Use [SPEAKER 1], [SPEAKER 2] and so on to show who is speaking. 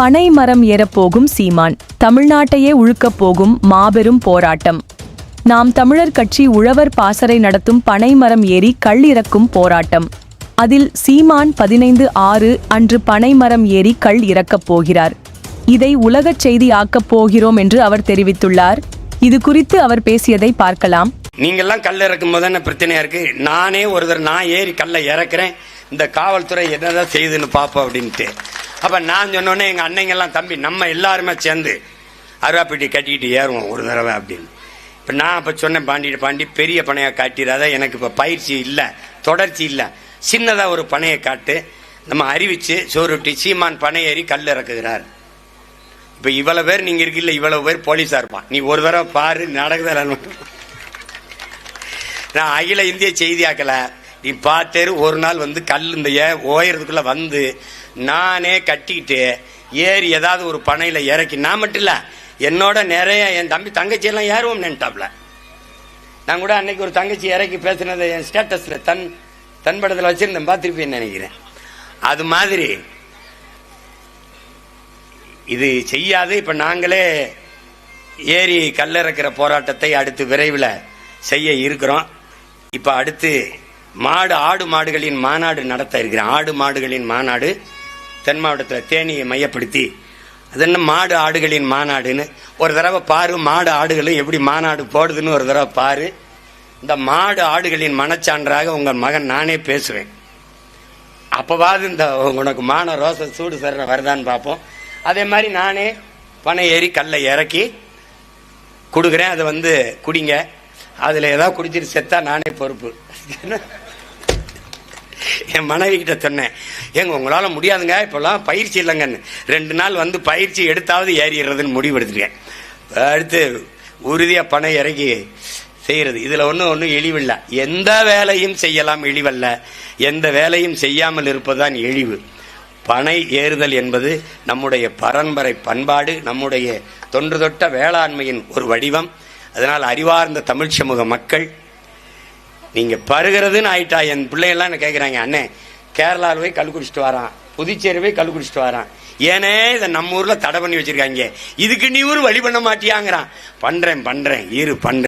[SPEAKER 1] பனை மரம் ஏறப்போகும் சீமான். தமிழ்நாட்டையே உழுக்கப் போகும் மாபெரும் போராட்டம். நாம் தமிழர் கட்சி உழவர் பாசறை நடத்தும் பனை மரம் ஏறி கள் இறக்கும் போராட்டம். அதில் சீமான் பதினைந்து ஆறு அன்று பனை மரம் ஏறி கள் இறக்கப் போகிறார். இதை உலகச் செய்தி ஆக்கப் போகிறோம் என்று அவர் தெரிவித்துள்ளார். இது குறித்து அவர் பேசியதை பார்க்கலாம்.
[SPEAKER 2] நீங்கெல்லாம் கல் இறக்கும் போது என்ன பிரச்சனையா இருக்கு? நானே ஒருத்தர் நான் ஏறி கல்லை இறக்குறேன். இந்த காவல்துறை என்னதான் செய்யுதுன்னு பார்ப்போம் அப்படின்ட்டு. அப்ப நான் சொன்னோன்னே எங்க அன்னைங்கெல்லாம் தம்பி நம்ம எல்லாருமே சேர்ந்து அருவாப்பேட்டி கட்டிக்கிட்டு ஏறுவோம் ஒரு தடவை அப்படின்னு. இப்ப நான் அப்ப சொன்னேன் பாண்டிட்டு பாண்டி பெரிய பனையை காட்டிடாத எனக்கு இப்ப பயிற்சி இல்லை தொடர்ச்சி இல்லை. சின்னதா ஒரு பனையை காட்டு. நம்ம அறிவிச்சு சோறுட்டி சீமான் பனை ஏறி கல் இறக்குகிறார். இப்ப இவ்வளவு பேர் நீங்க இருக்கீல்ல இவ்வளவு பேர் போலீஸா இருப்பான். நீ ஒரு தடவை பாரு நடக்குதா நான் அகில இந்திய செய்தியாக்கல. நீ பார்த்தேரு ஒரு நாள் வந்து கல் இந்த ஏ- ஓயறதுக்குள்ள வந்து நானே கட்டிக்கிட்டு ஏறி ஏதாவது ஒரு பனையில் இறக்கி நான் மட்டும் இல்லை என்னோட நிறைய என் தம்பி தங்கச்சி எல்லாம் ஏறுவோம் நின்ட்டாப்ல. நான் கூட அன்னைக்கு ஒரு தங்கச்சி இறக்கி பேசினதை என் ஸ்டேட்டஸில் தன் தன் படத்தில் வச்சிருந்தேன் பார்த்துருப்பேன்னு நினைக்கிறேன். அது மாதிரி இது செய்யாது. இப்போ நாங்களே ஏரி கல்லிறக்கிற போராட்டத்தை அடுத்து விரைவில் செய்ய இருக்கிறோம். இப்போ அடுத்து மாடு ஆடு மாடுகளின் மாநாடு நடத்த இருக்கிறேன். ஆடு மாடுகளின் மாநாடு தென் மாவட்டத்தில் தேனியை மையப்படுத்தி அது என்ன மாடு ஆடுகளின் மாநாடுன்னு ஒரு தடவை பாரு மாடு ஆடுகளும் எப்படி மாநாடு போடுதுன்னு ஒரு தடவை பாரு. இந்த மாடு ஆடுகளின் மனச்சான்றாக உங்கள் மகன் நானே பேசுவேன். அப்போவாது இந்த உனக்கு மான ரோச சூடு சரண வருதான்னு பார்ப்போம். அதே மாதிரி நானே பனை ஏறி கல்லை இறக்கி கொடுக்குறேன். அதை வந்து குடிங்க. அதில் ஏதாவது குடிச்சிட்டு செத்தா நானே பொறுப்பு. என் மனைவி கிட்ட சொன்னேன் ஏங்க உங்களால் முடியாதுங்க இப்போல்லாம் பயிற்சி இல்லைங்கன்னு. ரெண்டு நாள் வந்து பயிற்சி எடுத்தாவது ஏறிடுறதுன்னு முடிவு எடுத்துருக்கேன் அடுத்து உறுதியாக பனை இறக்கி செய்கிறது இதில் ஒன்றும் ஒன்றும் இழிவில்லை. எந்த வேலையும் செய்யலாம் இழிவல்ல. எந்த வேலையும் செய்யாமல் இருப்பதுதான் இழிவு. பனை ஏறுதல் என்பது நம்முடைய பரம்பரை பண்பாடு நம்முடைய தொன்று தொட்ட வேளாண்மையின் ஒரு வடிவம். அதனால் அறிவார்ந்த தமிழ் சமூக மக்கள் நீங்க பருகிறதுன்னு ஆயிட்டா என் பிள்ளைகள்லாம் என்ன கேட்குறாங்க அண்ணே கேரளாவில் போய் கல் குடிச்சிட்டு வரான். புதுச்சேரி போய் கல் குடிச்சிட்டு வரான். ஏனே இதை நம்ம ஊரில் தடை பண்ணி வச்சிருக்காங்க. இதுக்கு நீ ஊர் வழி பண்ண மாட்டியாங்கிறான். பண்றேன் பண்றேன் இரு பண்றேன்.